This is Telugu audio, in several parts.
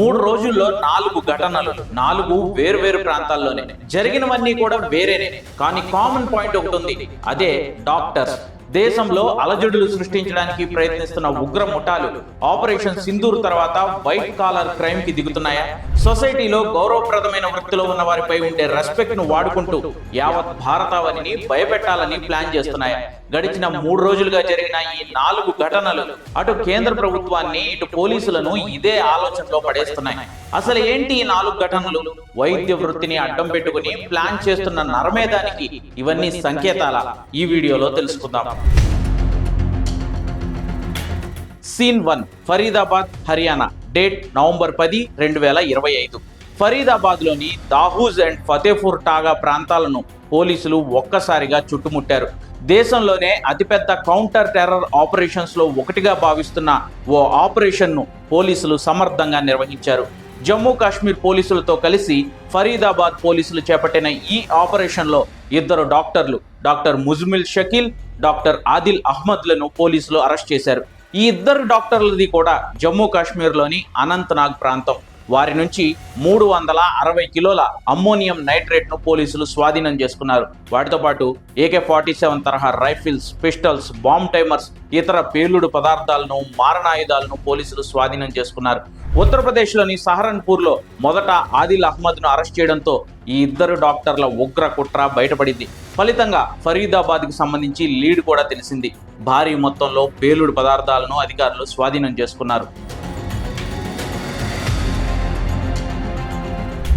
మూడు రోజుల్లో నాలుగు ఘటనలు నాలుగు వేరువేరు ప్రాంతాల్లోనే. జరిగినవన్నీ కూడా వేరేనే. కానీ కామన్ పాయింట్ ఒకటి ఉంది. అదే డాక్టర్స్ దేశంలో అలజడులు సృష్టించడానికి ప్రయత్నిస్తున్న ఉగ్ర ముఠాలు ఆపరేషన్ సింధూర్ తర్వాత వైట్ కాలర్ క్రైమ్కి దిగుతున్నాయా? సొసైటీలో గౌరవప్రదమైన వృత్తిలో ఉన్న వారిపై ఉండే రెస్పెక్ట్ను వాడుకుంటూ యావత్ భారతావనిని భయపెట్టాలని ప్లాన్ చేస్తున్నాయా. గడిచిన మూడు రోజులుగా జరిగిన ఈ నాలుగు ఘటనలు అటు కేంద్ర ప్రభుత్వాన్ని ఇటు పోలీసులను ఇదే ఆలోచనలో పడేస్తున్నాయి. అసలు ఏంటి ఈ నాలుగు ఘటనలు? వైద్య వృత్తిని అడ్డం పెట్టుకుని ప్లాన్ చేస్తున్న నరమేదానికి ఇవన్నీ సంకేతాల? ఈ వీడియోలో తెలుసుకుందాం scene one Faridabad Haryana. Date November పది రెండు వేల ఇరవై ఐదు. ఫరీదాబాద్లోని దాహూజ్ అండ్ ఫతేపూర్ టాగా ప్రాంతాలను పోలీసులు ఒక్కసారిగా చుట్టుముట్టారు. దేశంలోనే అతిపెద్ద కౌంటర్ టెర్రర్ ఆపరేషన్స్లో ఒకటిగా భావిస్తున్న ఓ ఆపరేషన్ను పోలీసులు సమర్థంగా నిర్వహించారు. జమ్మూ కాశ్మీర్ పోలీసులతో కలిసి ఫరీదాబాద్ పోలీసులు చేపట్టిన ఈ ఆపరేషన్లో ఇద్దరు డాక్టర్లు డాక్టర్ ముజ్మిల్ షకీల్ డాక్టర్ ఆదిల్ అహ్మద్లను పోలీసులు అరెస్ట్ చేశారు. ఈ ఇద్దరు డాక్టర్లది కూడా జమ్మూ కాశ్మీర్లోని అనంతనాగ్ ప్రాంతం. వారి నుంచి మూడు వందల అరవై కిలోల అమ్మోనియం నైట్రేట్ను పోలీసులు స్వాధీనం చేసుకున్నారు. వాటితో పాటు ఏకే ఫార్టీ సెవెన్ తరహా రైఫిల్స్ పిస్టల్స్ బాంబ్ టైమర్స్ ఇతర పేలుడు పదార్థాలను మారణాయుధాలను పోలీసులు స్వాధీనం చేసుకున్నారు. ఉత్తరప్రదేశ్లోని సహరన్పూర్లో మొదట ఆదిల్ అహ్మద్ను అరెస్ట్ చేయడంతో ఈ ఇద్దరు డాక్టర్ల ఉగ్ర కుట్ర బయటపడింది. ఫలితంగా ఫరీదాబాద్కి సంబంధించి లీడ్ కూడా తెలిసింది. భారీ మొత్తంలో పేలుడు పదార్థాలను అధికారులు స్వాధీనం చేసుకున్నారు.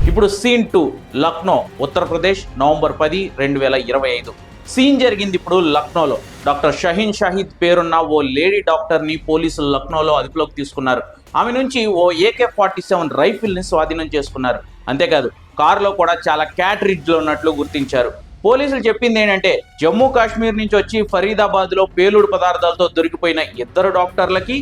ఇప్పుడు scene two Lucknow Uttar Pradesh November పది రెండు వేల ఇరవై ఐదు. సీన్ జరిగింది ఇప్పుడు లక్నోలో. డాక్టర్ షహీన్ షాహిద్ పేరున్న ఓ లేడీ డాక్టర్ని పోలీసులు లక్నోలో అదుపులోకి తీసుకున్నారు. ఆమె నుంచి ఓ ఏకే ఫార్టీ సెవెన్ రైఫిల్ని స్వాధీనం చేసుకున్నారు. అంతేకాదు కారులో కూడా చాలా క్యాటరిడ్జ్లు ఉన్నట్లు గుర్తించారు. పోలీసులు చెప్పింది ఏంటంటే జమ్మూ కాశ్మీర్ నుంచి వచ్చి ఫరీదాబాద్లో పేలుడు పదార్థాలతో దొరికిపోయిన ఇద్దరు డాక్టర్లకి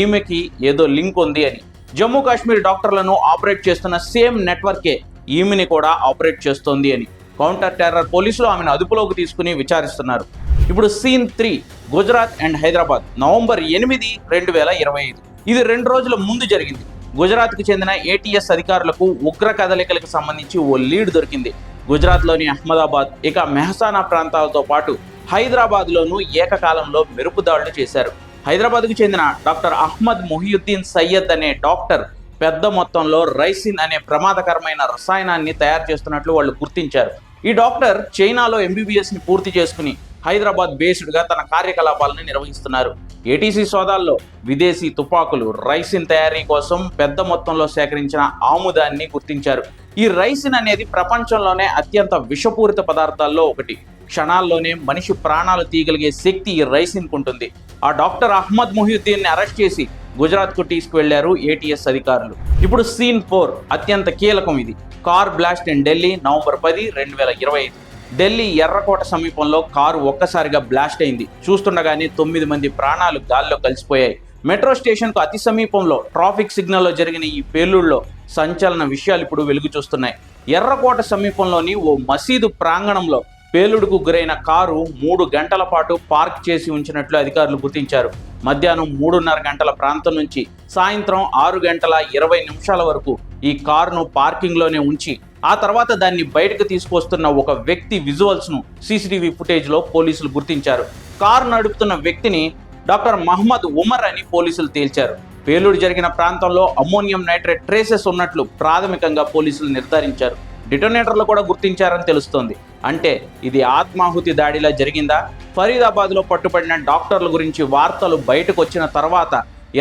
ఈమెకి ఏదో లింక్ ఉంది అని. జమ్మూ కాశ్మీర్ డాక్టర్లను ఆపరేట్ చేస్తున్న సేమ్ నెట్వర్కే ఈమెని కూడా ఆపరేట్ చేస్తోంది అని. కౌంటర్ టెర్రర్ పోలీసులు ఆమెను అదుపులోకి తీసుకుని విచారిస్తున్నారు. ఇప్పుడు scene three Gujarat and Hyderabad November ఎనిమిది రెండు వేల ఇరవై ఐదు. ఇది రెండు రోజుల ముందు జరిగింది. గుజరాత్కు చెందిన ఏటీఎస్ అధికారులకు ఉగ్ర కదలికలకు సంబంధించి ఓ లీడ్ దొరికింది. గుజరాత్లోని అహ్మదాబాద్ ఇక మెహసానా ప్రాంతాలతో పాటు హైదరాబాద్లోనూ ఏకకాలంలో మెరుపు దాడులు చేశారు. హైదరాబాద్కు చెందిన డాక్టర్ అహ్మద్ మొహియుద్దీన్ సయ్యద్ అనే డాక్టర్ పెద్ద మొత్తంలో రైసిన్ అనే ప్రమాదకరమైన రసాయనాన్ని తయారు చేస్తున్నట్లు వాళ్ళు గుర్తించారు. ఈ డాక్టర్ చైనాలో ఎంబీబీఎస్ని పూర్తి చేసుకుని హైదరాబాద్ బేస్డ్గా తన కార్యకలాపాలను నిర్వహిస్తున్నారు. ఏటీసీ సోదాల్లో విదేశీ తుపాకులు రైసిన్ తయారీ కోసం పెద్ద మొత్తంలో సేకరించిన ఆముదాన్ని గుర్తించారు. ఈ రైసిన్ అనేది ప్రపంచంలోనే అత్యంత విషపూరిత పదార్థాల్లో ఒకటి. క్షణాల్లోనే మనిషి ప్రాణాలు తీయగలిగే శక్తి ఈ రైసిన్కు ఉంటుంది ఆ డాక్టర్ అహ్మద్ మొహియుద్దీన్ని అరెస్ట్ చేసి గుజరాత్కు తీసుకువెళ్ళారు ఏటీఎస్ అధికారులు. ఇప్పుడు సీన్ ఫోర్ అత్యంత కీలకం ఇది. Car blast in Delhi November పది రెండు వేల ఇరవై ఐదు. ఢిల్లీ ఎర్రకోట సమీపంలో కారు ఒక్కసారిగా బ్లాస్ట్ అయింది. చూస్తుండగానే తొమ్మిది మంది ప్రాణాలు గాల్లో కలిసిపోయాయి. మెట్రో స్టేషన్కు అతి సమీపంలో ట్రాఫిక్ సిగ్నల్లో జరిగిన ఈ పేలుళ్ళో సంచలన విషయాలు ఇప్పుడు వెలుగు చూస్తున్నాయి ఎర్రకోట సమీపంలోని ఓ మసీదు ప్రాంగణంలో పేలుడుకు గురైన కారు మూడు గంటల పాటు పార్క్ చేసి ఉంచినట్లు అధికారులు గుర్తించారు. మధ్యాహ్నం మూడున్నర గంటల ప్రాంతం నుంచి సాయంత్రం ఆరు గంటల ఇరవై నిమిషాల వరకు ఈ కారును పార్కింగ్లోనే ఉంచి ఆ తర్వాత దాన్ని బయటకు తీసుకొస్తున్న ఒక వ్యక్తి విజువల్స్ను సీసీటీవీ ఫుటేజ్లో పోలీసులు గుర్తించారు. కారు నడుపుతున్న వ్యక్తిని డాక్టర్ మహమ్మద్ ఉమర్ అని పోలీసులు తేల్చారు. పేలుడు జరిగిన ప్రాంతంలో అమ్మోనియం నైట్రేట్ ట్రేసెస్ ఉన్నట్లు ప్రాథమికంగా పోలీసులు నిర్ధారించారు. డిటోనేటర్లు కూడా గుర్తించారని తెలుస్తోంది. అంటే ఇది ఆత్మాహుతి దాడిలా జరిగిందా? ఫరీదాబాద్లో పట్టుబడిన డాక్టర్ల గురించి వార్తలు బయటకు వచ్చిన తర్వాత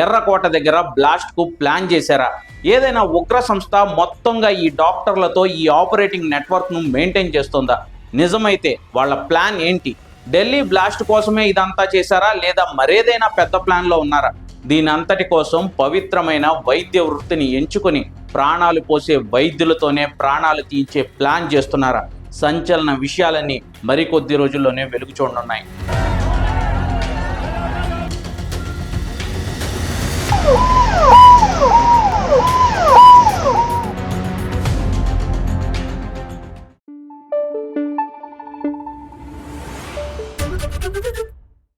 ఎర్రకోట దగ్గర బ్లాస్ట్కు ప్లాన్ చేశారా? ఏదైనా ఉగ్ర సంస్థ మొత్తంగా ఈ డాక్టర్లతో ఈ ఆపరేటింగ్ నెట్వర్క్ను మెయింటైన్ చేస్తుందా? నిజమైతే వాళ్ళ ప్లాన్ ఏంటి? ఢిల్లీ బ్లాస్ట్ కోసమే ఇదంతా చేశారా? లేదా మరేదైనా పెద్ద ప్లాన్లో ఉన్నారా? దీని అంతటి కోసం పవిత్రమైన వైద్య వృత్తిని ఎంచుకొని ప్రాణాలు పోసే వైద్యులతోనే ప్రాణాలు తీయించే ప్లాన్ చేస్తున్నారా? సంచలన విషయాలన్నీ మరికొద్ది రోజుల్లోనే వెలుగు చూడనున్నాయి.